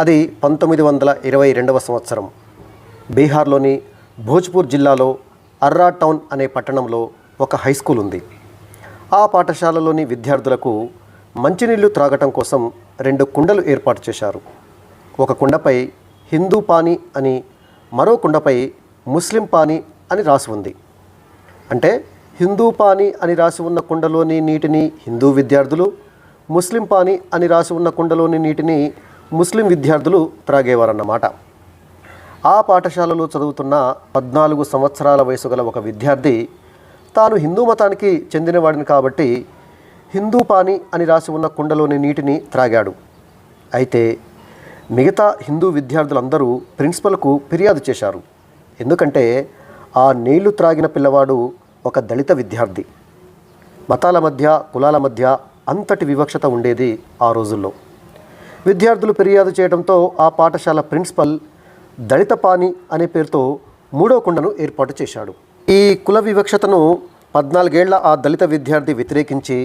అది పంతొమ్మిది వందల ఇరవై రెండవ సంవత్సరం. బీహార్లోని భోజ్పూర్ జిల్లాలో అర్రా టౌన్ అనే పట్టణంలో ఒక హై స్కూల్ ఉంది. ఆ పాఠశాలలోని విద్యార్థులకు మంచినీళ్ళు త్రాగటం కోసం రెండు కుండలు ఏర్పాటు చేశారు. ఒక కుండపై హిందూ పానీ అని మరో కుండపై ముస్లిం పానీ అని రాసి ఉంది. అంటే హిందూ పానీ అని రాసి ఉన్న కుండలోని నీటిని హిందూ విద్యార్థులు ముస్లిం పానీ అని రాసి ఉన్న కుండలోని నీటిని ముస్లిం విద్యార్థులు త్రాగేవారన్నమాట. ఆ పాఠశాలలో చదువుతున్న పద్నాలుగు సంవత్సరాల వయసు గల ఒక విద్యార్థి తాను హిందూ మతానికి చెందినవాడిని కాబట్టి హిందూ పాని అని రాసి ఉన్న కుండలోని నీటిని త్రాగాడు. అయితే మిగతా హిందూ విద్యార్థులందరూ ప్రిన్సిపల్కు ఫిర్యాదు చేశారు. ఎందుకంటే ఆ నీళ్ళు త్రాగిన పిల్లవాడు ఒక దళిత విద్యార్థి. మతాల మధ్య కులాల మధ్య అంతటి వివక్షత ఉండేది ఆ రోజుల్లో. విద్యార్థులు ఫిర్యాదు చేయడంతో ఆ పాఠశాల ప్రిన్సిపల్ దళిత పాని అనే పేరుతో మూడో కుండను ఏర్పాటు చేశాడు. ఈ కుల వివక్షతను పద్నాలుగేళ్ళ ఆ దళిత విద్యార్థి వ్యతిరేకించి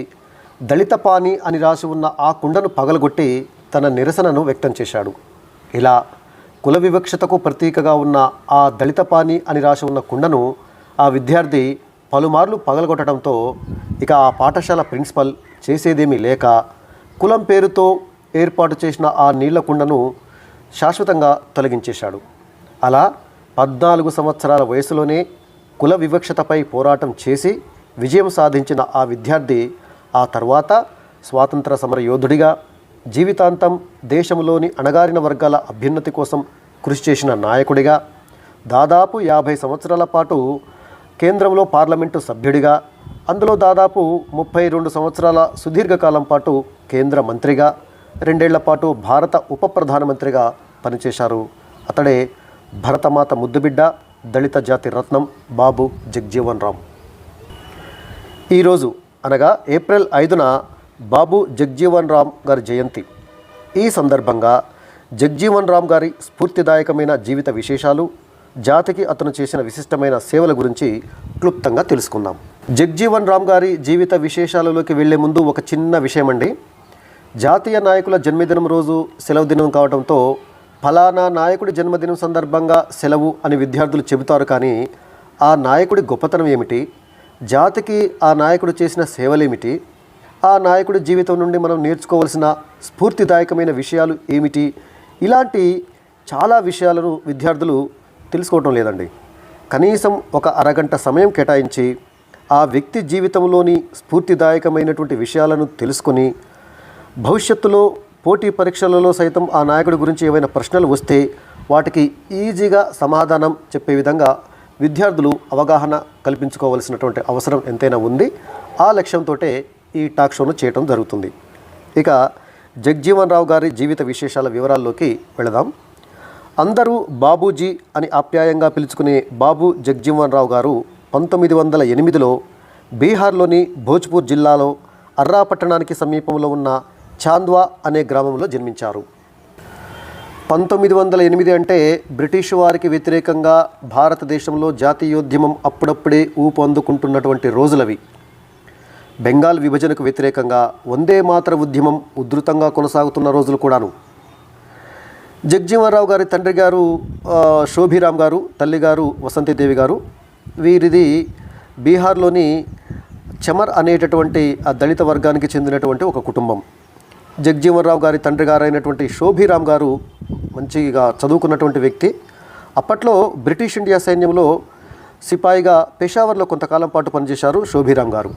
దళిత పాని అని రాసి ఉన్న ఆ కుండను పగలగొట్టి తన నిరసనను వ్యక్తం చేశాడు. ఇలా కుల వివక్షతకు ప్రతీకగా ఉన్న ఆ దళిత పాని అని రాసి ఉన్న కుండను ఆ విద్యార్థి పలుమార్లు పగలగొట్టడంతో ఇక ఆ పాఠశాల ప్రిన్సిపల్ చేసేదేమీ లేక కులం పేరుతో ఏర్పాటు చేసిన ఆ నీళ్ళ కుండను శాశ్వతంగా తొలగించేశాడు. అలా పద్నాలుగు సంవత్సరాల వయసులోనే కుల వివక్షతపై పోరాటం చేసి విజయం సాధించిన ఆ విద్యార్థి ఆ తర్వాత స్వాతంత్ర సమర యోధుడిగా జీవితాంతం దేశంలోని అణగారిన వర్గాల అభ్యున్నతి కోసం కృషి చేసిన నాయకుడిగా దాదాపు యాభై సంవత్సరాల పాటు కేంద్రంలో పార్లమెంటు సభ్యుడిగా అందులో దాదాపు ముప్పై రెండు సంవత్సరాల సుదీర్ఘకాలం పాటు కేంద్ర మంత్రిగా రెండేళ్ళ పాటు భారత ఉప ప్రధానమంత్రిగా పనిచేశారు. అతడే భరతమాత ముద్దుబిడ్డ దళిత జాతి రత్నం బాబు జగ్జీవన్ రామ్. ఈరోజు అనగా ఏప్రిల్ ఐదున బాబు జగ్జీవన్ రామ్ గారి జయంతి. ఈ సందర్భంగా జగ్జీవన్ రామ్ గారి స్ఫూర్తిదాయకమైన జీవిత విశేషాలు జాతికి అతను చేసిన విశిష్టమైన సేవల గురించి క్లుప్తంగా తెలుసుకుందాం. జగ్జీవన్ రామ్ గారి జీవిత విశేషాలలోకి వెళ్ళే ముందు ఒక చిన్న విషయం అండి జాతీయ నాయకుల జన్మదినం రోజు సెలవు దినం కావడంతో ఫలానా నాయకుడి జన్మదినం సందర్భంగా సెలవు అని విద్యార్థులు చెబుతారు కానీ ఆ నాయకుడి గొప్పతనం ఏమిటి? జాతికి ఆ నాయకుడు చేసిన సేవలేమిటి? ఆ నాయకుడి జీవితం నుండి మనం నేర్చుకోవాల్సిన స్ఫూర్తిదాయకమైన విషయాలు ఏమిటి? ఇలాంటి చాలా విషయాలను విద్యార్థులు తెలుసుకోవటం లేదండి. కనీసం ఒక అరగంట సమయం కేటాయించి ఆ వ్యక్తి జీవితంలోని స్ఫూర్తిదాయకమైనటువంటి విషయాలను తెలుసుకొని భవిష్యత్తులో పోటీ పరీక్షలలో సైతం ఆ నాయకుడి గురించి ఏవైనా ప్రశ్నలు వస్తే వాటికి ఈజీగా సమాధానం చెప్పే విధంగా విద్యార్థులు అవగాహన కల్పించుకోవలసినటువంటి అవసరం ఎంతైనా ఉంది. ఆ లక్ష్యంతో ఈ టాక్ షోను చేయటం జరుగుతుంది. ఇక జగ్జీవన్ రావు గారి జీవిత విశేషాల వివరాల్లోకి వెళదాం. అందరూ బాబూజీ అని ఆప్యాయంగా పిలుచుకునే బాబు జగ్జీవన్ రావు గారు పంతొమ్మిది వందల ఎనిమిదిలో బీహార్లోని భోజ్పూర్ జిల్లాలో అర్రా పట్టణానికి సమీపంలో ఉన్న చాంద్వా అనే గ్రామంలో జన్మించారు. పంతొమ్మిది వందల ఎనిమిది అంటే బ్రిటిష్ వారికి వ్యతిరేకంగా భారతదేశంలో జాతీయోద్యమం అప్పుడప్పుడే ఊపందుకుంటున్నటువంటి రోజులవి. బెంగాల్ విభజనకు వ్యతిరేకంగా వందే మాతర ఉద్యమం ఉధృతంగా కొనసాగుతున్న రోజులు కూడాను. జగ్జీవనరావు గారి తండ్రి గారు శోభిరామ్ గారు తల్లి గారు వసంతిదేవి గారు వీరిది బీహార్లోని చమర్ అనేటటువంటి ఆ దళిత వర్గానికి చెందినటువంటి ఒక కుటుంబం. జగ్జీవన్రావు గారి తండ్రి గారైనటువంటి శోభిరామ్ గారు మంచిగా చదువుకున్నటువంటి వ్యక్తి. అప్పట్లో బ్రిటిష్ ఇండియా సైన్యంలో సిపాయిగా పెషావర్లో కొంతకాలం పాటు పనిచేశారు శోభిరామ్ గారు.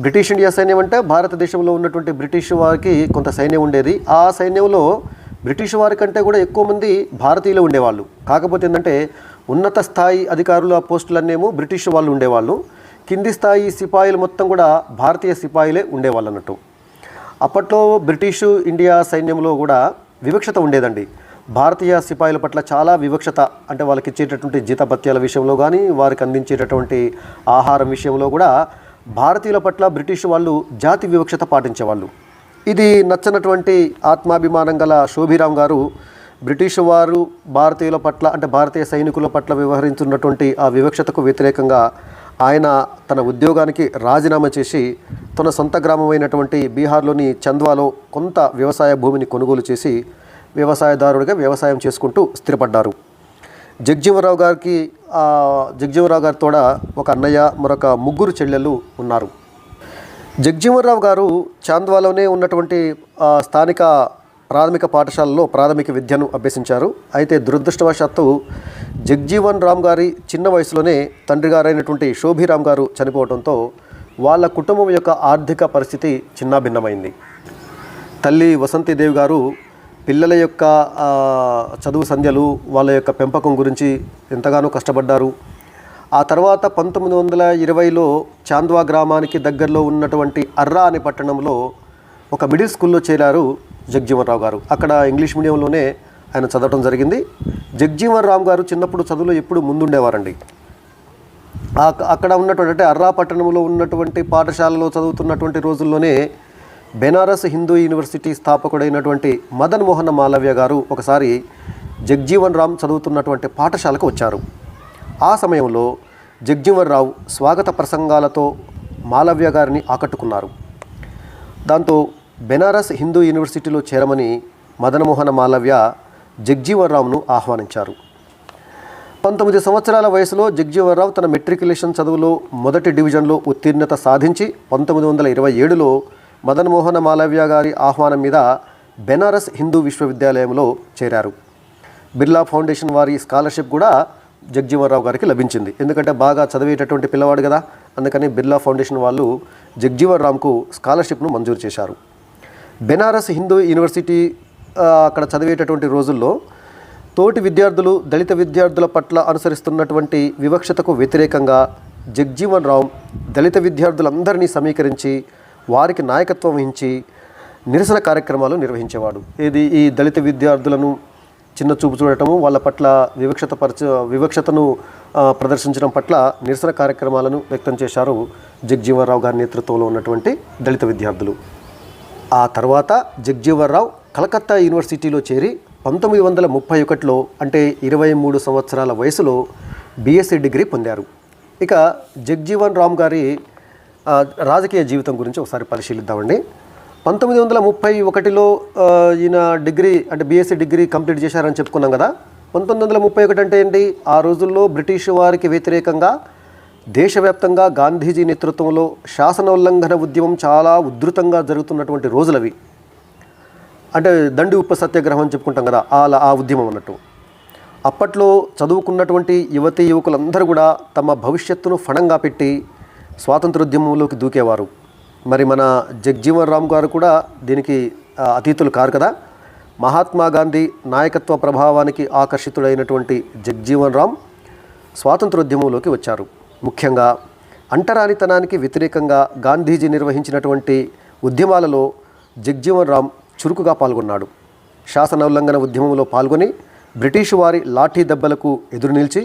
బ్రిటిష్ ఇండియా సైన్యం అంటే భారతదేశంలో ఉన్నటువంటి బ్రిటిష్ వారికి కొంత సైన్యం ఉండేది. ఆ సైన్యంలో బ్రిటిష్ వారి కంటే కూడా ఎక్కువ మంది భారతీయులు ఉండేవాళ్ళు. కాకపోతే ఏంటంటే ఉన్నత స్థాయి అధికారుల పోస్టులన్నేమో బ్రిటిష్ వాళ్ళు ఉండేవాళ్ళు. కింది స్థాయి సిపాయిలు మొత్తం కూడా భారతీయ సిపాయిలే ఉండేవాళ్ళు అన్నట్టు. అప్పట్లో బ్రిటిషు ఇండియా సైన్యంలో కూడా వివక్షత ఉండేదండి. భారతీయ సిపాయిల పట్ల చాలా వివక్షత అంటే వాళ్ళకి ఇచ్చేటటువంటి జీతభత్యాల విషయంలో కానీ వారికి అందించేటటువంటి ఆహారం విషయంలో కూడా భారతీయుల పట్ల బ్రిటిష్ వాళ్ళు జాతి వివక్షత పాటించేవాళ్ళు. ఇది నచ్చనటువంటి ఆత్మాభిమానం గల శోభిరామ్ గారు బ్రిటిష్ వారు భారతీయుల పట్ల అంటే భారతీయ సైనికుల పట్ల వ్యవహరించున్నటువంటి ఆ వివక్షతకు వ్యతిరేకంగా ఆయన తన ఉద్యోగానికి రాజీనామా చేసి తన సొంత గ్రామమైనటువంటి బీహార్లోని చంద్వాలో కొంత వ్యవసాయ భూమిని కొనుగోలు చేసి వ్యవసాయదారుడిగా వ్యవసాయం చేసుకుంటూ స్థిరపడ్డారు. జగ్జీవరావు గారికి జగ్జీవరావు జగ్జీవనరావు గారి తోడ ఒక అన్నయ్య మరొక ముగ్గురు చెల్లెళ్ళు ఉన్నారు. జగ్జీవరావు గారు చాంద్వాలోనే ఉన్నటువంటి స్థానిక ప్రాథమిక పాఠశాలలో ప్రాథమిక విద్యను అభ్యసించారు. అయితే దురదృష్టవశాత్తు జగ్జీవన్ రామ్ గారి చిన్న వయసులోనే తండ్రి గారైనటువంటి శోభిరామ్ గారు చనిపోవడంతో వాళ్ళ కుటుంబం యొక్క ఆర్థిక పరిస్థితి చిన్నాభిన్నమైంది. తల్లి వసంతిదేవి గారు పిల్లల యొక్క చదువు సంధ్యలు వాళ్ళ యొక్క పెంపకం గురించి ఎంతగానో కష్టపడ్డారు. ఆ తర్వాత పంతొమ్మిది వందల ఇరవైలో చాంద్వా గ్రామానికి దగ్గరలో ఉన్నటువంటి అర్రా అనే పట్టణంలో ఒక మిడిల్ స్కూల్లో చేరారు. జగ్జీవన్ రావు గారు. అక్కడ ఇంగ్లీష్ మీడియంలోనే ఆయన చదవటం జరిగింది. జగ్జీవన్ రామ్ గారు చిన్నప్పుడు చదువులో ఎప్పుడు ముందుండేవారండి. అక్కడ ఉన్నటువంటి అంటే అర్రా పట్టణంలో ఉన్నటువంటి పాఠశాలలో చదువుతున్నటువంటి రోజుల్లోనే బెనారస్ హిందూ యూనివర్సిటీ స్థాపకుడైనటువంటి మదన్ మోహన్ మాలవ్య గారు ఒకసారి జగ్జీవన్ రామ్ చదువుతున్నటువంటి పాఠశాలకు వచ్చారు. ఆ సమయంలో జగ్జీవన్ రావు స్వాగత ప్రసంగాలతో మాలవ్య గారిని ఆకట్టుకున్నారు. దాంతో బెనారస్ హిందూ యూనివర్సిటీలో చేరమని మదనమోహన మాలవ్య జగ్జీవన్రావును ఆహ్వానించారు. పంతొమ్మిది సంవత్సరాల వయసులో జగ్జీవన్రావు తన మెట్రికులేషన్ చదువులో మొదటి డివిజన్లో ఉత్తీర్ణత సాధించి పంతొమ్మిది వందల ఇరవై ఏడులో మదన్మోహన మాలవ్య గారి ఆహ్వానం మీద బెనారస్ హిందూ విశ్వవిద్యాలయంలో చేరారు. బిర్లా ఫౌండేషన్ వారి స్కాలర్షిప్ కూడా జగ్జీవన్రావు గారికి లభించింది. ఎందుకంటే బాగా చదివేటటువంటి పిల్లవాడు కదా అందుకని బిర్లా ఫౌండేషన్ వాళ్ళు జగ్జీవన్ రామ్కు స్కాలర్షిప్ను మంజూరు చేశారు. బెనారస్ హిందూ యూనివర్సిటీ అక్కడ చదివేటటువంటి రోజుల్లో తోటి విద్యార్థులు దళిత విద్యార్థుల పట్ల అనుసరిస్తున్నటువంటి వివక్షతకు వ్యతిరేకంగా జగ్జీవన్ రావు దళిత విద్యార్థులందరినీ సమీకరించి వారికి నాయకత్వం వహించి నిరసన కార్యక్రమాలు నిర్వహించేవాడు. ఇది ఈ దళిత విద్యార్థులను చిన్న చూపు చూడటము వాళ్ళ పట్ల వివక్షత పరచ వివక్షతను ప్రదర్శించడం పట్ల నిరసన కార్యక్రమాలను వ్యక్తం చేశారు జగ్జీవన్ రావు గారి నేతృత్వంలో ఉన్నటువంటి దళిత విద్యార్థులు. ఆ తర్వాత జగ్జీవన్రావు కలకత్తా యూనివర్సిటీలో చేరి పంతొమ్మిది వందల ముప్పై ఒకటిలో అంటే ఇరవై మూడు సంవత్సరాల వయసులో బీఎస్సీ డిగ్రీ పొందారు. ఇక జగ్జీవన్ రామ్ గారి రాజకీయ జీవితం గురించి ఒకసారి పరిశీలిద్దామండి. పంతొమ్మిది వందల ముప్పై ఒకటిలో ఈయన డిగ్రీ అంటే బీఎస్సీ డిగ్రీ కంప్లీట్ చేశారని చెప్పుకున్నాం కదా. పంతొమ్మిది వందల ముప్పై ఒకటి అంటే ఏంటి? ఆ రోజుల్లో బ్రిటిష్ వారికి వ్యతిరేకంగా దేశవ్యాప్తంగా గాంధీజీ నేతృత్వంలో శాసనోల్లంఘన ఉద్యమం చాలా ఉధృతంగా జరుగుతున్నటువంటి రోజులవి. అంటే దండి ఉప్ప సత్యాగ్రహం అని చెప్పుకుంటాం కదా అలా ఆ ఉద్యమం అన్నట్టు. అప్పట్లో చదువుకున్నటువంటి యువతీ యువకులందరూ కూడా తమ భవిష్యత్తును ఫణంగా పెట్టి స్వాతంత్రోద్యమంలోకి దూకేవారు. మరి మన జగ్జీవన్ రామ్ గారు కూడా దీనికి అతీతులు కారు కదా. మహాత్మా గాంధీ నాయకత్వ ప్రభావానికి ఆకర్షితుడైనటువంటి జగ్జీవన్ రామ్ స్వాతంత్రోద్యమంలోకి వచ్చారు. ముఖ్యంగా అంటరానితనానికి వ్యతిరేకంగా గాంధీజీ నిర్వహించినటువంటి ఉద్యమాలలో జగ్జీవన్ రామ్ చురుకుగా పాల్గొన్నాడు. శాసన ఉల్లంఘన ఉద్యమంలో పాల్గొని బ్రిటిషు వారి లాఠీ దెబ్బలకు ఎదురు నిలిచి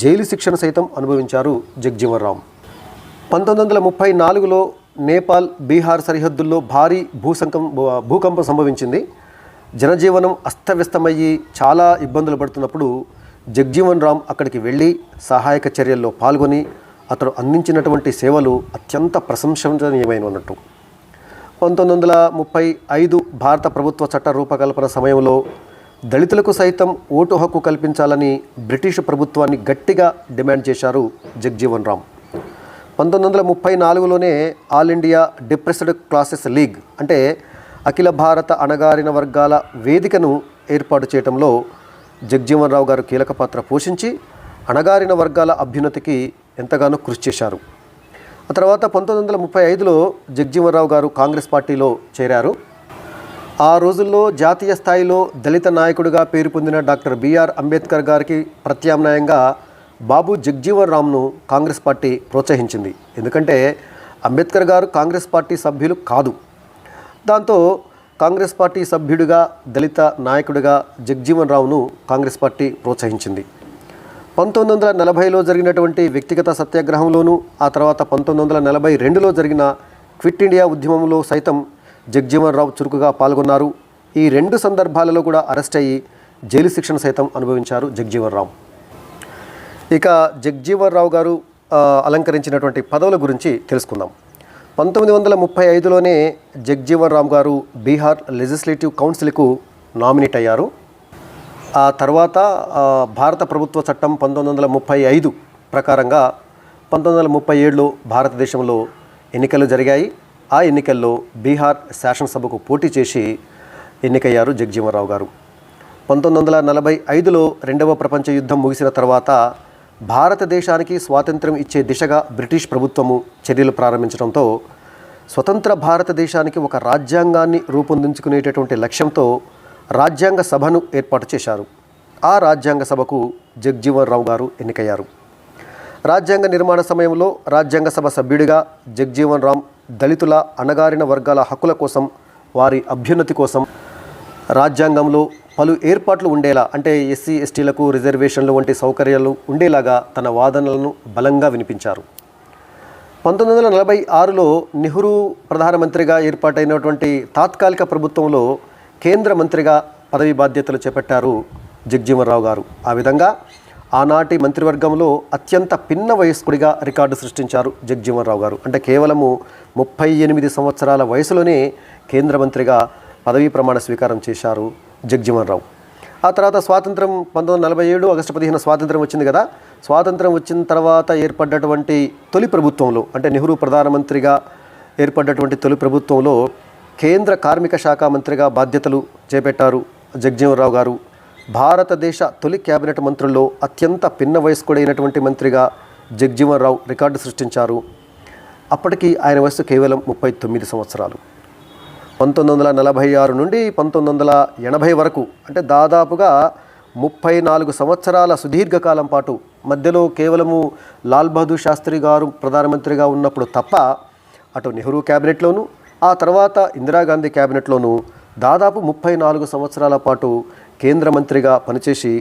జైలు శిక్షణ సైతం అనుభవించారు జగ్జీవన్ రామ్. పంతొమ్మిది వందల ముప్పై నాలుగులో నేపాల్ బీహార్ సరిహద్దుల్లో భారీ భూసంకం భూకంపం సంభవించింది. జనజీవనం అస్తవ్యస్తమయ్యి చాలా ఇబ్బందులు పడుతున్నప్పుడు జగ్జీవన్ రామ్ అక్కడికి వెళ్ళి సహాయక చర్యల్లో పాల్గొని అతను అందించినటువంటి సేవలు అత్యంత ప్రశంసనీయమైనట్టు పంతొమ్మిది వందల ముప్పై ఐదు భారత ప్రభుత్వ చట్ట రూపకల్పన సమయంలో దళితులకు సైతం ఓటు హక్కు కల్పించాలని బ్రిటిష్ ప్రభుత్వాన్ని గట్టిగా డిమాండ్ చేశారు జగ్జీవన్ రామ్. పంతొమ్మిది వందల ముప్పై నాలుగులోనే all India depressed classes league అంటే అఖిల భారత అణగారిన వర్గాల వేదికను ఏర్పాటు చేయడంలో జగ్జీవన్ రావు గారు కీలక పాత్ర పోషించి అణగారిన వర్గాల అభ్యున్నతికి ఎంతగానో కృషి చేశారు. ఆ తర్వాత పంతొమ్మిది వందల ముప్పై ఐదులో జగ్జీవన్ రావు గారు కాంగ్రెస్ పార్టీలో చేరారు. ఆ రోజుల్లో జాతీయ స్థాయిలో దళిత నాయకుడిగా పేరు పొందిన డాక్టర్ బిఆర్ అంబేద్కర్ గారికి ప్రత్యామ్నాయంగా బాబు జగ్జీవన్ రామ్ను కాంగ్రెస్ పార్టీ ప్రోత్సహించింది. ఎందుకంటే అంబేద్కర్ గారు కాంగ్రెస్ పార్టీ సభ్యులు కాదు. దాంతో కాంగ్రెస్ పార్టీ సభ్యుడిగా దళిత నాయకుడిగా జగ్జీవన్ రావును కాంగ్రెస్ పార్టీ ప్రోత్సహించింది. పంతొమ్మిది వందల నలభైలో జరిగినటువంటి వ్యక్తిగత సత్యాగ్రహంలోనూ ఆ తర్వాత పంతొమ్మిది వందల నలభై రెండులో జరిగిన క్విట్ ఇండియా ఉద్యమంలో సైతం జగ్జీవన్ రావు చురుకుగా పాల్గొన్నారు. ఈ రెండు సందర్భాలలో కూడా అరెస్ట్ అయ్యి జైలు శిక్షణ సైతం అనుభవించారు జగ్జీవన్ రావు. ఇక జగ్జీవన్ రావు గారు అలంకరించినటువంటి పదవుల గురించి తెలుసుకుందాం. పంతొమ్మిది వందల ముప్పై ఐదులోనే జగ్జీవన్ రామ్ గారు బీహార్ లెజిస్లేటివ్ కౌన్సిల్కు నామినేట్ అయ్యారు. ఆ తర్వాత భారత ప్రభుత్వ చట్టం పంతొమ్మిది వందల ముప్పై ఐదు ప్రకారంగా పంతొమ్మిది వందల ముప్పై ఏడులో భారతదేశంలో ఎన్నికలు జరిగాయి. ఆ ఎన్నికల్లో బీహార్ శాసనసభకు పోటీ చేసి ఎన్నికయ్యారు జగ్జీవన్ రావు గారు. పంతొమ్మిది వందల నలభై ఐదులో రెండవ ప్రపంచ యుద్ధం ముగిసిన తర్వాత భారతదేశానికి స్వాతంత్ర్యం ఇచ్చే దిశగా బ్రిటిష్ ప్రభుత్వము చర్యలు ప్రారంభించడంతో స్వతంత్ర భారతదేశానికి ఒక రాజ్యాంగాన్ని రూపొందించుకునేటటువంటి లక్ష్యంతో రాజ్యాంగ సభను ఏర్పాటు చేశారు. ఆ రాజ్యాంగ సభకు జగ్జీవన్ రావు గారు ఎన్నికయ్యారు. రాజ్యాంగ నిర్మాణ సమయంలో రాజ్యాంగ సభ సభ్యుడిగా జగ్జీవన్ రామ్ దళితుల అణగారిన వర్గాల హక్కుల కోసం వారి అభ్యున్నతి కోసం రాజ్యాంగంలో పలు ఏర్పాట్లు ఉండేలా అంటే ఎస్సీ ఎస్టీలకు రిజర్వేషన్లు వంటి సౌకర్యాలు ఉండేలాగా తన వాదనలను బలంగా వినిపించారు. పంతొమ్మిది వందల నలభై ఆరులో నెహ్రూ ప్రధానమంత్రిగా ఏర్పాటైనటువంటి తాత్కాలిక ప్రభుత్వంలో కేంద్ర మంత్రిగా పదవి బాధ్యతలు చేపట్టారు జగ్జీవన్రావు గారు. ఆ విధంగా ఆనాటి మంత్రివర్గంలో అత్యంత పిన్న వయస్కుడిగా రికార్డు సృష్టించారు జగ్జీవన్రావు గారు. అంటే కేవలము ముప్పై ఎనిమిది సంవత్సరాల వయసులోనే కేంద్ర మంత్రిగా పదవీ ప్రమాణ స్వీకారం చేశారు జగ్జీవన్ రావు ఆ తర్వాత స్వాతంత్రం పంతొమ్మిది వందల నలభై ఏడు ఆగస్టు పదిహేను స్వాతంత్రం వచ్చింది కదా. స్వాతంత్రం వచ్చిన తర్వాత ఏర్పడ్డటువంటి తొలి ప్రభుత్వంలో అంటే నెహ్రూ ప్రధానమంత్రిగా ఏర్పడ్డటువంటి తొలి ప్రభుత్వంలో కేంద్ర కార్మిక శాఖ మంత్రిగా బాధ్యతలు చేపట్టారు జగ్జీవన్రావు గారు. భారతదేశ తొలి కేబినెట్ మంత్రుల్లో అత్యంత పిన్న వయస్కుడైనటువంటి మంత్రిగా జగ్జీవన్ రావు రికార్డు సృష్టించారు. అప్పటికి ఆయన వయసు కేవలం ముప్పై తొమ్మిది సంవత్సరాలు. పంతొమ్మిది వందల నలభై ఆరు నుండి పంతొమ్మిది వందల ఎనభై వరకు అంటే దాదాపుగా ముప్పై నాలుగు సంవత్సరాల సుదీర్ఘకాలం పాటు మధ్యలో కేవలము లాల్ బహదూర్ శాస్త్రి గారు ప్రధానమంత్రిగా ఉన్నప్పుడు తప్ప అటు నెహ్రూ క్యాబినెట్లోను ఆ తర్వాత ఇందిరాగాంధీ క్యాబినెట్లోనూ దాదాపు ముప్పై నాలుగు సంవత్సరాల పాటు కేంద్ర మంత్రిగా పనిచేసి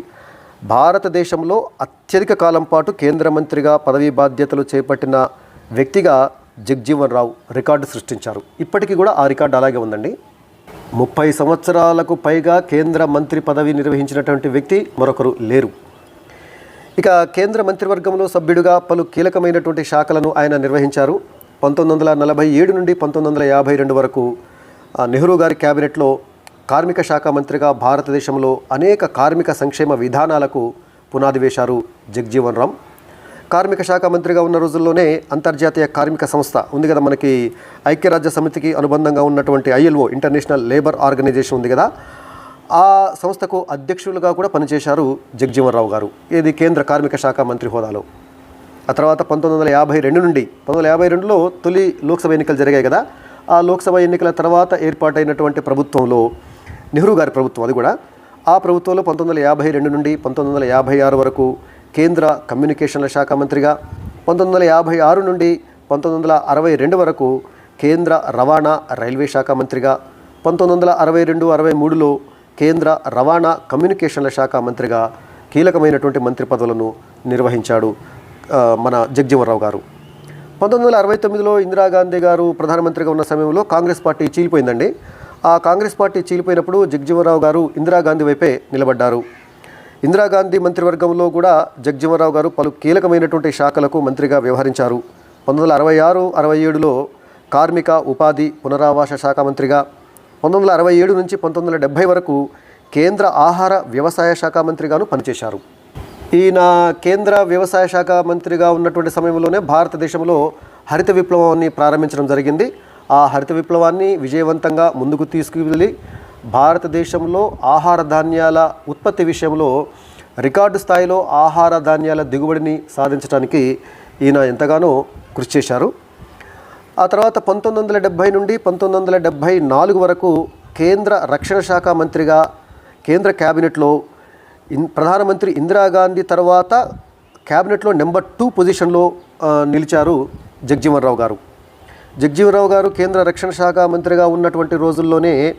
భారతదేశంలో అత్యధిక కాలం పాటు కేంద్ర మంత్రిగా పదవీ బాధ్యతలు చేపట్టిన వ్యక్తిగా జగ్జీవన్ రావు రికార్డు సృష్టించారు. ఇప్పటికీ కూడా ఆ రికార్డు అలాగే ఉందండి. ముప్పై సంవత్సరాలకు పైగా కేంద్ర మంత్రి పదవి నిర్వహించినటువంటి వ్యక్తి మరొకరు లేరు. ఇక కేంద్ర మంత్రివర్గంలో సభ్యుడిగా పలు కీలకమైనటువంటి శాఖలను ఆయన నిర్వహించారు. పంతొమ్మిది వందల నలభై ఏడు నుండి పంతొమ్మిది వందల యాభై రెండు వరకు నెహ్రూ గారి క్యాబినెట్లో కార్మిక శాఖ మంత్రిగా భారతదేశంలో అనేక కార్మిక సంక్షేమ విధానాలకు పునాది వేశారు జగ్జీవన్ రామ్ కార్మిక శాఖ మంత్రిగా ఉన్న రోజుల్లోనే అంతర్జాతీయ కార్మిక సంస్థ ఉంది కదా మనకి ఐక్యరాజ్య సమితికి అనుబంధంగా ఉన్నటువంటి ఐఎల్ఓ ఇంటర్నేషనల్ లేబర్ ఆర్గనైజేషన్ ఉంది కదా. ఆ సంస్థకు అధ్యక్షులుగా కూడా పనిచేశారు జగ్జీవన్ రావు గారు. ఇది కేంద్ర కార్మిక శాఖ మంత్రి హోదాలో. ఆ తర్వాత పంతొమ్మిది వందల యాభై రెండు నుండి పంతొమ్మిది వందల యాభై రెండులో తొలి లోక్సభ ఎన్నికలు జరిగాయి కదా. ఆ లోక్సభ ఎన్నికల తర్వాత ఏర్పాటైనటువంటి ప్రభుత్వంలో నెహ్రూ గారి ప్రభుత్వం అది కూడా. ఆ ప్రభుత్వంలో పంతొమ్మిది వందల యాభై రెండు నుండి పంతొమ్మిది వందల యాభై ఆరు వరకు కేంద్ర కమ్యూనికేషన్ల శాఖ మంత్రిగా పంతొమ్మిది వందల యాభై ఆరు నుండి పంతొమ్మిది వందల అరవై రెండు వరకు కేంద్ర రవాణా రైల్వే శాఖ మంత్రిగా పంతొమ్మిది వందల అరవై రెండు అరవై మూడులో కేంద్ర రవాణా కమ్యూనికేషన్ల శాఖ మంత్రిగా కీలకమైనటువంటి మంత్రి పదవులను నిర్వహించాడు మన జగ్జీవనరావు గారు. పంతొమ్మిది వందల అరవై తొమ్మిదిలో ఇందిరాగాంధీ గారు ప్రధానమంత్రిగా ఉన్న సమయంలో కాంగ్రెస్ పార్టీ చీలిపోయిందండి. ఆ కాంగ్రెస్ పార్టీ చీలిపోయినప్పుడు జగ్జీవనరావు గారు ఇందిరాగాంధీ వైపే నిలబడ్డారు. ఇందిరాగాంధీ మంత్రివర్గంలో కూడా జగ్జీవనరావు గారు పలు కీలకమైనటువంటి శాఖలకు మంత్రిగా వ్యవహరించారు. పంతొమ్మిది వందల అరవై ఆరు అరవై ఏడులో కార్మిక ఉపాధి పునరావాస శాఖ మంత్రిగా పంతొమ్మిది వందల అరవై ఏడు నుంచి పంతొమ్మిది వందల డెబ్భై వరకు కేంద్ర ఆహార వ్యవసాయ శాఖ మంత్రిగాను పనిచేశారు. ఈయన కేంద్ర వ్యవసాయ శాఖ మంత్రిగా ఉన్నటువంటి సమయంలోనే భారతదేశంలో హరిత విప్లవాన్ని ప్రారంభించడం జరిగింది. ఆ హరిత విప్లవాన్ని విజయవంతంగా ముందుకు తీసుకువెళ్ళి భారతదేశంలో ఆహార ధాన్యాల ఉత్పత్తి విషయంలో రికార్డు స్థాయిలో ఆహార ధాన్యాల దిగుబడిని సాధించడానికి ఈయన ఎంతగానో కృషి చేశారు. ఆ తర్వాత పంతొమ్మిది వందల డెబ్భై నుండి పంతొమ్మిది వందల డెబ్భై నాలుగు వరకు కేంద్ర రక్షణ శాఖ మంత్రిగా కేంద్ర క్యాబినెట్లో ఇన్ ప్రధానమంత్రి ఇందిరాగాంధీ తర్వాత క్యాబినెట్లో నెంబర్ టూ పొజిషన్లో నిలిచారు జగ్జీవన్ గారు. జగ్జీవనరావు గారు కేంద్ర రక్షణ శాఖ మంత్రిగా ఉన్నటువంటి రోజుల్లోనే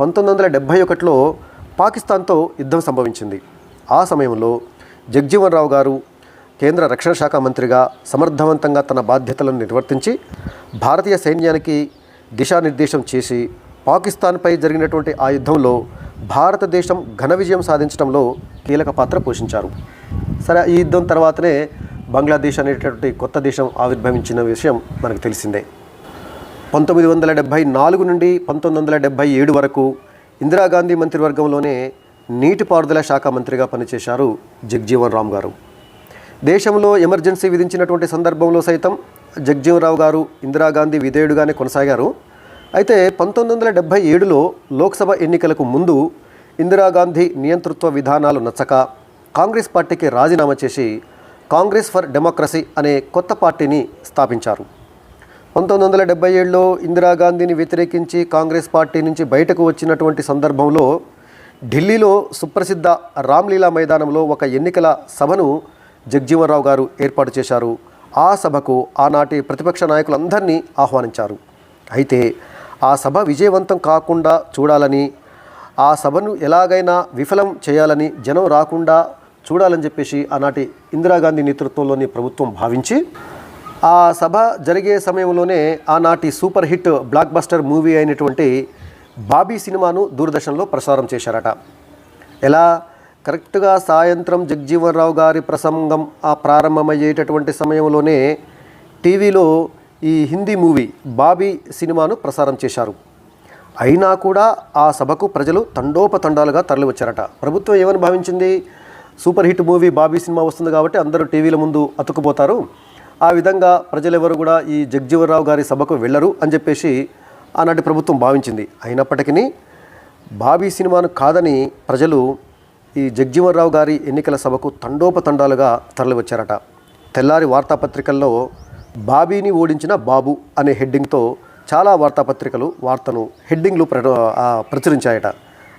పంతొమ్మిది వందల డెబ్భై ఒకటిలో పాకిస్తాన్తో యుద్ధం సంభవించింది. ఆ సమయంలో జగ్జీవన్ రావు గారు కేంద్ర రక్షణ శాఖ మంత్రిగా సమర్థవంతంగా తన బాధ్యతలను నిర్వర్తించి భారతీయ సైన్యానికి దిశానిర్దేశం చేసి పాకిస్తాన్పై జరిగినటువంటి ఆ యుద్ధంలో భారతదేశం ఘన విజయం సాధించడంలో కీలక పాత్ర పోషించారు. సరే ఈ యుద్ధం తర్వాతనే బంగ్లాదేశ్ అనేటటువంటి కొత్త దేశం ఆవిర్భవించిన విషయం మనకు తెలిసిందే. పంతొమ్మిది వందల డెబ్భై నాలుగు నుండి పంతొమ్మిది వందల డెబ్భై ఏడు వరకు ఇందిరాగాంధీ మంత్రివర్గంలోనే నీటిపారుదల శాఖ మంత్రిగా పనిచేశారు జగ్జీవన్ రామ్ గారు. దేశంలో ఎమర్జెన్సీ విధించినటువంటి సందర్భంలో సైతం జగ్జీవన్ గారు ఇందిరాగాంధీ విధేయుడుగానే కొనసాగారు. అయితే పంతొమ్మిది వందల డెబ్భై ఏడులో లోక్సభ ఎన్నికలకు ముందు ఇందిరాగాంధీ నియంతృత్వ విధానాలు నచ్చక కాంగ్రెస్ పార్టీకి రాజీనామా చేసి కాంగ్రెస్ ఫర్ డెమోక్రసీ అనే కొత్త పార్టీని స్థాపించారు. పంతొమ్మిది వందల డెబ్బై ఏడులో ఇందిరాగాంధీని వ్యతిరేకించి కాంగ్రెస్ పార్టీ నుంచి బయటకు వచ్చినటువంటి సందర్భంలో ఢిల్లీలో సుప్రసిద్ధ రామ్లీలా మైదానంలో ఒక ఎన్నికల సభను జగ్జీవన్రావు గారు ఏర్పాటు చేశారు. ఆ సభకు ఆనాటి ప్రతిపక్ష నాయకులందరినీ ఆహ్వానించారు. అయితే ఆ సభ విజయవంతం కాకుండా చూడాలని ఆ సభను ఎలాగైనా విఫలం చేయాలని జనం రాకుండా చూడాలని చెప్పేసి ఆనాటి ఇందిరాగాంధీ నేతృత్వంలోని ప్రభుత్వం భావించి ఆ సభ జరిగే సమయంలోనే ఆనాటి super hit blockbuster movie అయినటువంటి బాబీ సినిమాను దూరదర్శన్లో ప్రసారం చేశారట. ఎలా? కరెక్ట్గా సాయంత్రం జగ్జీవన్ రావు గారి ప్రసంగం ఆ ప్రారంభమయ్యేటటువంటి సమయంలోనే టీవీలో ఈ హిందీ మూవీ బాబీ సినిమాను ప్రసారం చేశారు. అయినా కూడా ఆ సభకు ప్రజలు తండోపతండాలుగా తరలివచ్చారట. ప్రభుత్వం ఏమని భావించింది? Super hit movie Bobby cinema వస్తుంది కాబట్టి అందరూ టీవీల ముందు అతుక్కుపోతారు. ఆ విధంగా ప్రజలెవరు కూడా ఈ జగ్జీవన్రావు గారి సభకు వెళ్ళరు అని చెప్పేసి ఆనాటి ప్రభుత్వం భావించింది. అయినప్పటికీ బాబీ సినిమాను కాదని ప్రజలు ఈ జగ్జీవన్రావు గారి ఎన్నికల సభకు తండోపతండాలుగా తరలివచ్చారట. తెల్లారి వార్తాపత్రికల్లో బాబీని ఓడించిన బాబు అనే హెడ్డింగ్తో చాలా వార్తాపత్రికలు వార్తను హెడ్డింగ్లు ప్ర ప్రచురించాయట.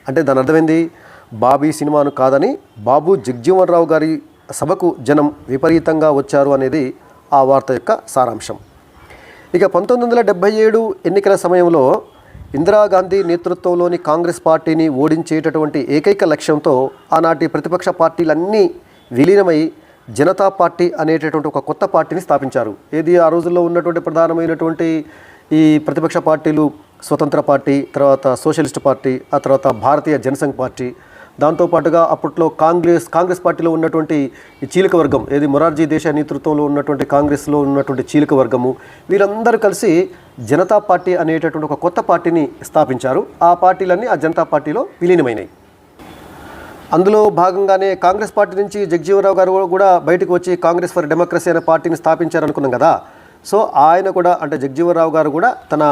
అంటే దాని అర్థమైంది? బాబీ సినిమాను కాదని బాబు జగ్జీవన్ రావు గారి సభకు జనం విపరీతంగా వచ్చారు అనేది ఆ వార్త యొక్క సారాంశం. ఇక పంతొమ్మిది వందల డెబ్బై ఏడు ఎన్నికల సమయంలో ఇందిరాగాంధీ నేతృత్వంలోని కాంగ్రెస్ పార్టీని ఓడించేటటువంటి ఏకైక లక్ష్యంతో ఆనాటి ప్రతిపక్ష పార్టీలన్నీ విలీనమై జనతా పార్టీ అనేటటువంటి ఒక కొత్త పార్టీని స్థాపించారు. ఏది ఆ రోజుల్లో ఉన్నటువంటి ప్రధానమైనటువంటి ఈ ప్రతిపక్ష పార్టీలు? స్వతంత్ర పార్టీ తర్వాత సోషలిస్ట్ పార్టీ ఆ తర్వాత భారతీయ జనసంఘ్ పార్టీ దాంతోపాటుగా అప్పట్లో కాంగ్రెస్ కాంగ్రెస్ పార్టీలో ఉన్నటువంటి ఈ చీలిక వర్గం ఏది మొరార్జీ దేశాయ్ నేతృత్వంలో ఉన్నటువంటి కాంగ్రెస్లో ఉన్నటువంటి చీలిక వర్గము వీరందరూ కలిసి జనతా పార్టీ అనేటటువంటి ఒక కొత్త పార్టీని స్థాపించారు. ఆ పార్టీలన్నీ ఆ జనతా పార్టీలో విలీనమైనాయి. అందులో భాగంగానే కాంగ్రెస్ పార్టీ నుంచి జగ్జీవనరావు గారు కూడా బయటకు వచ్చి కాంగ్రెస్ ఫర్ డెమోక్రసీ అనే పార్టీని స్థాపించారనుకున్నాం కదా. సో ఆయన కూడా అంటే జగ్జీవనరావు గారు కూడా తన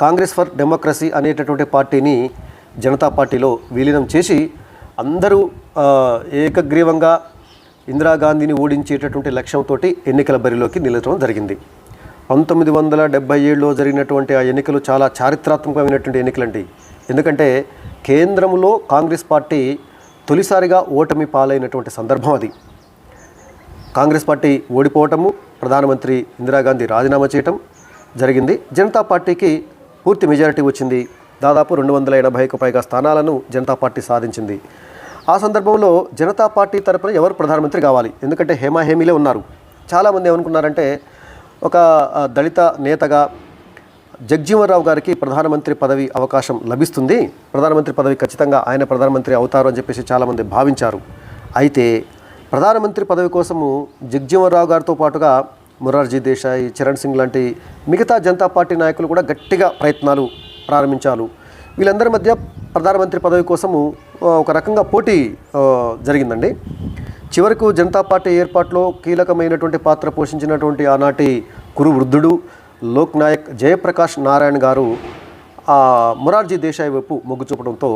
కాంగ్రెస్ ఫర్ డెమోక్రసీ అనేటటువంటి పార్టీని జనతా పార్టీలో విలీనం చేసి అందరూ ఏకగ్రీవంగా ఇందిరాగాంధీని ఓడించేటటువంటి లక్ష్యంతో ఎన్నికల బరిలోకి నిలచడం జరిగింది. పంతొమ్మిది వందల డెబ్బై ఏడులో జరిగినటువంటి ఆ ఎన్నికలు చాలా చారిత్రాత్మకమైనటువంటి ఎన్నికలండి. ఎందుకంటే కేంద్రంలో కాంగ్రెస్ పార్టీ తొలిసారిగా ఓటమి పాలైనటువంటి సందర్భం అది. కాంగ్రెస్ పార్టీ ఓడిపోవటము ప్రధానమంత్రి ఇందిరాగాంధీ రాజీనామా చేయటం జరిగింది. జనతా పార్టీకి పూర్తి మెజారిటీ వచ్చింది. దాదాపు రెండు వందల ఎనభైకు పైగా స్థానాలను జనతా పార్టీ సాధించింది. ఆ సందర్భంలో జనతా పార్టీ తరపున ఎవరు ప్రధానమంత్రి కావాలి? ఎందుకంటే హేమాహేమీలే ఉన్నారు. చాలామంది ఏమనుకున్నారంటే ఒక దళిత నేతగా జగ్జీవన్రావు గారికి ప్రధానమంత్రి పదవి అవకాశం లభిస్తుంది. ప్రధానమంత్రి పదవి ఖచ్చితంగా ఆయన ప్రధానమంత్రి అవుతారు అని చెప్పేసి చాలామంది భావించారు. అయితే ప్రధానమంత్రి పదవి కోసము జగ్జీవన్రావు గారితో పాటుగా మురార్జీ దేశాయ్ చరణ్ సింగ్ లాంటి మిగతా జనతా పార్టీ నాయకులు కూడా గట్టిగా ప్రయత్నాలు ప్రారంభించారు. వీళ్ళందరి మధ్య ప్రధానమంత్రి పదవి కోసము ఒక రకంగా పోటీ జరిగిందండి. చివరకు జనతా పార్టీ ఏర్పాటులో కీలకమైనటువంటి పాత్ర పోషించినటువంటి ఆనాటి కురు వృద్ధుడు లోక్ నాయక్ జయప్రకాష్ నారాయణ గారు మొరార్జీ దేశాయ్ వైపు మొగ్గు చూపడంతో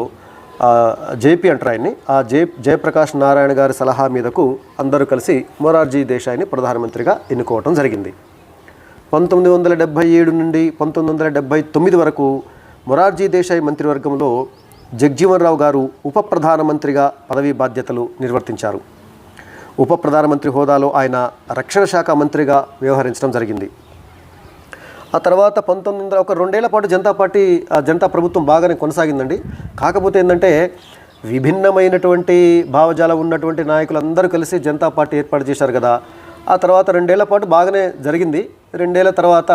జేపీ అంటారు ఆయన్ని ఆ జయ జయప్రకాష్ నారాయణ గారి సలహా మీదకు అందరూ కలిసి మొరార్జీ దేశాయ్ని ప్రధానమంత్రిగా ఎన్నుకోవటం జరిగింది. పంతొమ్మిది వందల డెబ్భై ఏడు నుండి పంతొమ్మిది వందల డెబ్భై తొమ్మిది వరకు మొరార్జీ దేశాయ్ మంత్రివర్గంలో జగ్జీవన్ రావు గారు ఉప ప్రధానమంత్రిగా పదవీ బాధ్యతలు నిర్వర్తించారు. ఉప ప్రధానమంత్రి హోదాలో ఆయన రక్షణ శాఖ మంత్రిగా వ్యవహరించడం జరిగింది. ఆ తర్వాత పంతొమ్మిది వందల ఒక రెండేళ్ళ పాటు జనతా పార్టీ ఆ జనతా ప్రభుత్వం బాగానే కొనసాగిందండి. కాకపోతే ఏంటంటే విభిన్నమైనటువంటి భావజాలం ఉన్నటువంటి నాయకులందరూ కలిసి జనతా పార్టీ ఏర్పాటు చేశారు కదా. ఆ తర్వాత రెండేళ్ళ పాటు బాగానే జరిగింది. రెండేళ్ళ తర్వాత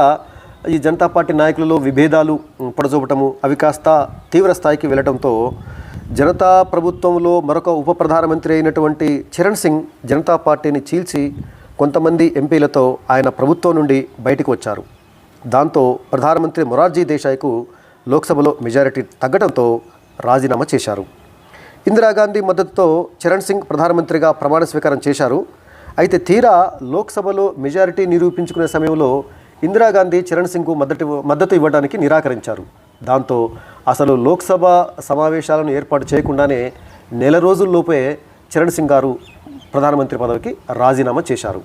ఈ జనతా పార్టీ నాయకులలో విభేదాలు పడచూపటము పొడజూపటము అవి కాస్త తీవ్ర స్థాయికి వెళ్ళటంతో జనతా ప్రభుత్వంలో మరొక ఉప ప్రధానమంత్రి అయినటువంటి చరణ్ సింగ్ జనతా పార్టీని చీల్చి కొంతమంది ఎంపీలతో ఆయన ప్రభుత్వం నుండి బయటకు వచ్చారు. దాంతో ప్రధానమంత్రి మొరార్జీ దేశాయ్కు లోక్సభలో మెజారిటీ తగ్గడంతో రాజీనామా చేశారు. ఇందిరాగాంధీ మద్దతుతో చరణ్ సింగ్ ప్రధానమంత్రిగా ప్రమాణ స్వీకారం చేశారు. అయితే తీరా లోక్సభలో మెజారిటీ నిరూపించుకునే సమయంలో ఇందిరాగాంధీ చరణ్ సింగ్కు మద్దతు మద్దతు ఇవ్వడానికి నిరాకరించారు. దాంతో అసలు లోక్సభ సమావేశాలను ఏర్పాటు చేయకుండానే నెల రోజుల్లోపే చరణ్ సింగ్ గారు ప్రధానమంత్రి పదవికి రాజీనామా చేశారు.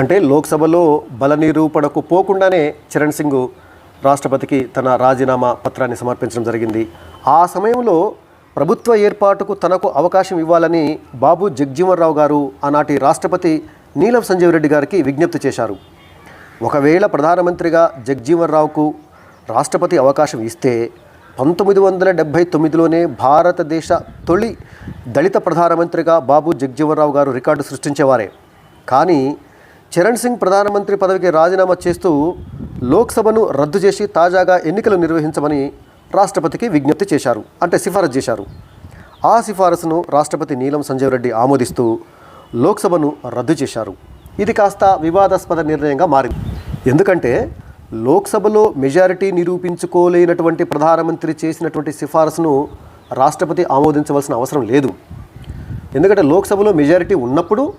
అంటే లోక్సభలో బల నిరూపణకు పోకుండానే చరణ్ సింగ్ రాష్ట్రపతికి తన రాజీనామా పత్రాన్ని సమర్పించడం జరిగింది. ఆ సమయంలో ప్రభుత్వ ఏర్పాటుకు తనకు అవకాశం ఇవ్వాలని బాబు జగ్జీవన్ రావు గారు ఆనాటి రాష్ట్రపతి నీలం సంజీవ్ రెడ్డి గారికి విజ్ఞప్తి చేశారు. ఒకవేళ ప్రధానమంత్రిగా జగ్జీవన్ రావుకు రాష్ట్రపతి అవకాశం ఇస్తే పంతొమ్మిది వందల డెబ్భై తొమ్మిదిలోనే భారతదేశ తొలి దళిత ప్రధానమంత్రిగా బాబు జగ్జీవన్ రావు గారు రికార్డు సృష్టించేవారే. కానీ చరణ్ సింగ్ ప్రధానమంత్రి పదవికి రాజీనామా చేస్తూ లోక్సభను రద్దు చేసి తాజాగా ఎన్నికలు నిర్వహించమని రాష్ట్రపతికి విజ్ఞప్తి చేశారు. అంటే సిఫారసు చేశారు. ఆ సిఫారసును రాష్ట్రపతి నీలం సంజీవ్ రెడ్డి ఆమోదిస్తూ లోక్సభను రద్దు చేశారు. ఇది కాస్త వివాదాస్పద నిర్ణయంగా మారింది. ఎందుకంటే లోక్సభలో మెజారిటీ నిరూపించుకోలేనటువంటి ప్రధానమంత్రి చేసినటువంటి సిఫారసును రాష్ట్రపతి ఆమోదించవలసిన అవసరం లేదు. ఎందుకంటే లోక్సభలో మెజారిటీ ఉన్నప్పుడు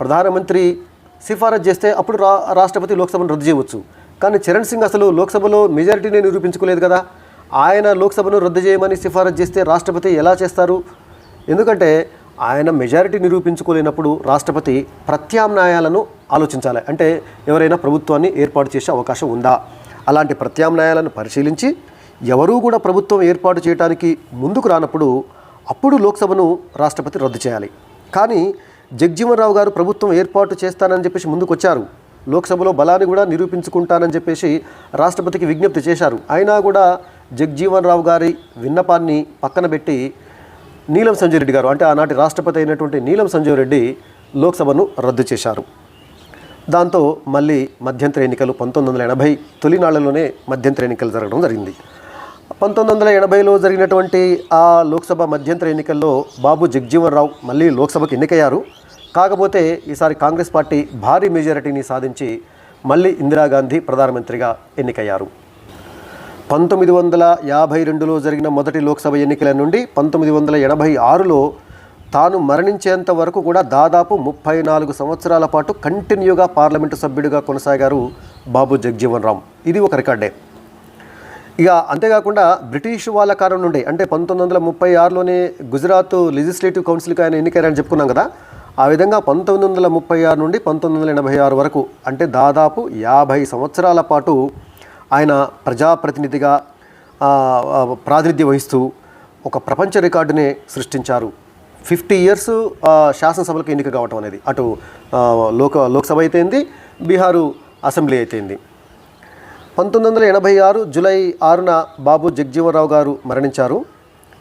ప్రధానమంత్రి సిఫారసు చేస్తే అప్పుడు రా రాష్ట్రపతి లోక్సభను రద్దు చేయవచ్చు. కానీ చరణ్ సింగ్ అసలు లోక్సభలో మెజారిటీనే నిరూపించుకోలేదు కదా. ఆయన లోక్సభను రద్దు చేయమని సిఫారసు చేస్తే రాష్ట్రపతి ఎలా చేస్తారు? ఎందుకంటే ఆయన మెజారిటీ నిరూపించుకోలేనప్పుడు రాష్ట్రపతి ప్రత్యామ్నాయాలను ఆలోచించాలి. అంటే ఎవరైనా ప్రభుత్వాన్ని ఏర్పాటు చేసే అవకాశం ఉందా? అలాంటి ప్రత్యామ్నాయాలను పరిశీలించి ఎవరూ కూడా ప్రభుత్వం ఏర్పాటు చేయడానికి ముందుకు రానప్పుడు అప్పుడు లోక్సభను రాష్ట్రపతి రద్దు చేయాలి. కానీ జగ్జీవన్ రావు గారు ప్రభుత్వం ఏర్పాటు చేస్తానని చెప్పేసి ముందుకొచ్చారు. లోక్సభలో బలాన్ని కూడా నిరూపించుకుంటానని చెప్పేసి రాష్ట్రపతికి విజ్ఞప్తి చేశారు. అయినా కూడా జగ్జీవన్ రావు గారి విన్నపాన్ని పక్కన పెట్టి నీలం సంజయ్ రెడ్డి గారు అంటే ఆనాటి రాష్ట్రపతి అయినటువంటి నీలం సంజయ్ రెడ్డి లోక్సభను రద్దు చేశారు. దాంతో మళ్ళీ మధ్యంతర ఎన్నికలు పంతొమ్మిది వందల ఎనభై తొలినాళ్ళలోనే మధ్యంతర ఎన్నికలు జరగడం జరిగింది. పంతొమ్మిది వందల ఎనభైలో జరిగినటువంటి ఆ లోక్సభ మధ్యంతర ఎన్నికల్లో బాబు జగ్జీవన్ రావు మళ్ళీ లోక్సభకు ఎన్నికయ్యారు. కాకపోతే ఈసారి కాంగ్రెస్ పార్టీ భారీ మెజారిటీని సాధించి మళ్ళీ ఇందిరాగాంధీ ప్రధానమంత్రిగా ఎన్నికయ్యారు. పంతొమ్మిది వందల యాభై రెండులో జరిగిన మొదటి లోక్సభ ఎన్నికల నుండి పంతొమ్మిది వందల ఎనభై ఆరులో తాను మరణించేంత వరకు కూడా దాదాపు ముప్పై నాలుగు సంవత్సరాల పాటు కంటిన్యూగా పార్లమెంటు సభ్యుడిగా కొనసాగారు బాబు జగ్జీవన్ రామ్. ఇది ఒక రికార్డే. ఇక అంతేకాకుండా బ్రిటిష్ వాళ్ళ కాలం నుండి అంటే పంతొమ్మిది వందల ముప్పై ఆరులోనే గుజరాత్ లెజిస్లేటివ్ కౌన్సిల్కి ఆయన ఎన్నికయ్యారని చెప్పుకున్నాం కదా ఆ విధంగా పంతొమ్మిది వందల ముప్పై ఆరు నుండి పంతొమ్మిది వందల ఎనభై ఆరు వరకు అంటే దాదాపు యాభై సంవత్సరాల పాటు ఆయన ప్రజాప్రతినిధిగా ప్రాతినిధ్యం వహిస్తూ ఒక ప్రపంచ రికార్డునే సృష్టించారు. ఫిఫ్టీ ఇయర్స్ శాసనసభలకు ఎన్నిక కావటం అనేది. అటు లోక లోక్సభ అయితేంది బీహారు అసెంబ్లీ అయితేంది పంతొమ్మిది వందల ఎనభై ఆరు జూలై ఆరున బాబు జగ్జీవనరావు గారు మరణించారు.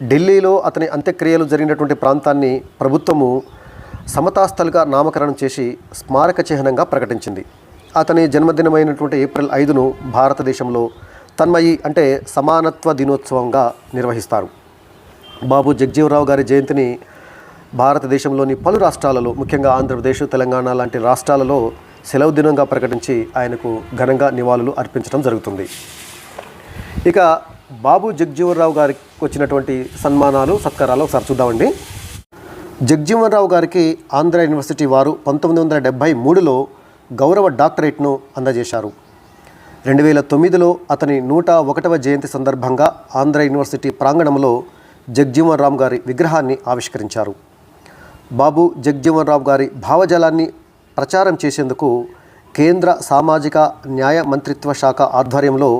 ఢిల్లీలో అతని అంత్యక్రియలు జరిగినటువంటి ప్రాంతాన్ని ప్రభుత్వము సమతాస్థలుగా నామకరణం చేసి స్మారక చిహ్నంగా ప్రకటించింది. అతని జన్మదినమైనటువంటి ఏప్రిల్ ఐదును భారతదేశంలో తన్మయి అంటే సమానత్వ దినోత్సవంగా నిర్వహిస్తారు. బాబు జగ్జీవరావు గారి జయంతిని భారతదేశంలోని పలు రాష్ట్రాలలో ముఖ్యంగా ఆంధ్రప్రదేశ్ తెలంగాణ లాంటి రాష్ట్రాలలో సెలవు దినంగా ప్రకటించి ఆయనకు ఘనంగా నివాళులు అర్పించడం జరుగుతుంది. ఇక బాబు జగ్జీవనరావు గారికి వచ్చినటువంటి సన్మానాలు సత్కారాలు ఒకసారి చూద్దామండి. జగ్జీవనరావు గారికి ఆంధ్ర యూనివర్సిటీ వారు పంతొమ్మిది వందల డెబ్భై మూడులో గౌరవ డాక్టరేట్ను అందజేశారు. రెండు వేల తొమ్మిదిలో అతని నూట ఒకటవ జయంతి సందర్భంగా ఆంధ్ర యూనివర్సిటీ ప్రాంగణంలో జగ్జీవన్ రామ్ గారి విగ్రహాన్ని ఆవిష్కరించారు. బాబు జగ్జీవన్ రామ్ గారి భావజాలాన్ని ప్రచారం చేసేందుకు కేంద్ర సామాజిక న్యాయ మంత్రిత్వ శాఖ ఆధ్వర్యంలో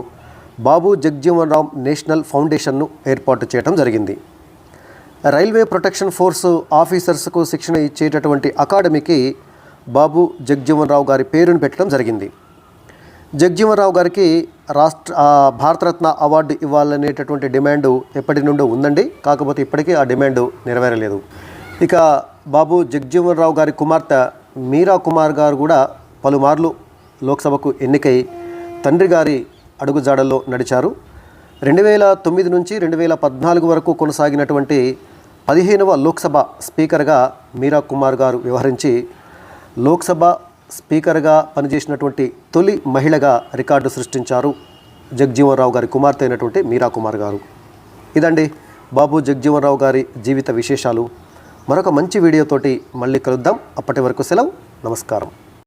బాబు జగ్జీవన్ రామ్ నేషనల్ ఫౌండేషన్ను ఏర్పాటు చేయడం జరిగింది. రైల్వే ప్రొటెక్షన్ ఫోర్సు ఆఫీసర్స్కు శిక్షణ ఇచ్చేటటువంటి అకాడమీకి బాబు జగ్జీవన్ రావు గారి పేరును పెట్టడం జరిగింది. జగ్జీవన్ రావు గారికి రాష్ట్ర భారతరత్న అవార్డు ఇవ్వాలనేటటువంటి డిమాండ్ ఎప్పటి నుండో ఉందండి. కాకపోతే ఇప్పటికీ ఆ డిమాండ్ నెరవేరలేదు. ఇక బాబు జగ్జీవన్ రావు గారి కుమార్తె మీరా కుమార్ గారు కూడా పలుమార్లు లోక్సభకు ఎన్నికై తండ్రి గారి అడుగుజాడల్లో నడిచారు. రెండు వేల తొమ్మిది నుంచి రెండు వేల పద్నాలుగు వరకు కొనసాగినటువంటి పదిహేనవ లోక్సభ స్పీకర్గా మీరా కుమార్ గారు వ్యవహరించి లోక్సభ స్పీకర్గా పనిచేసినటువంటి తొలి మహిళగా రికార్డు సృష్టించారు జగ్జీవన్ రావు గారి కుమార్తె అయినటువంటి మీరా కుమార్ గారు. ఇదండి బాబు జగ్జీవన్రావు గారి జీవిత విశేషాలు. మరొక మంచి వీడియోతోటి మళ్ళీ కలుద్దాం. అప్పటి వరకు సెలవు. నమస్కారం.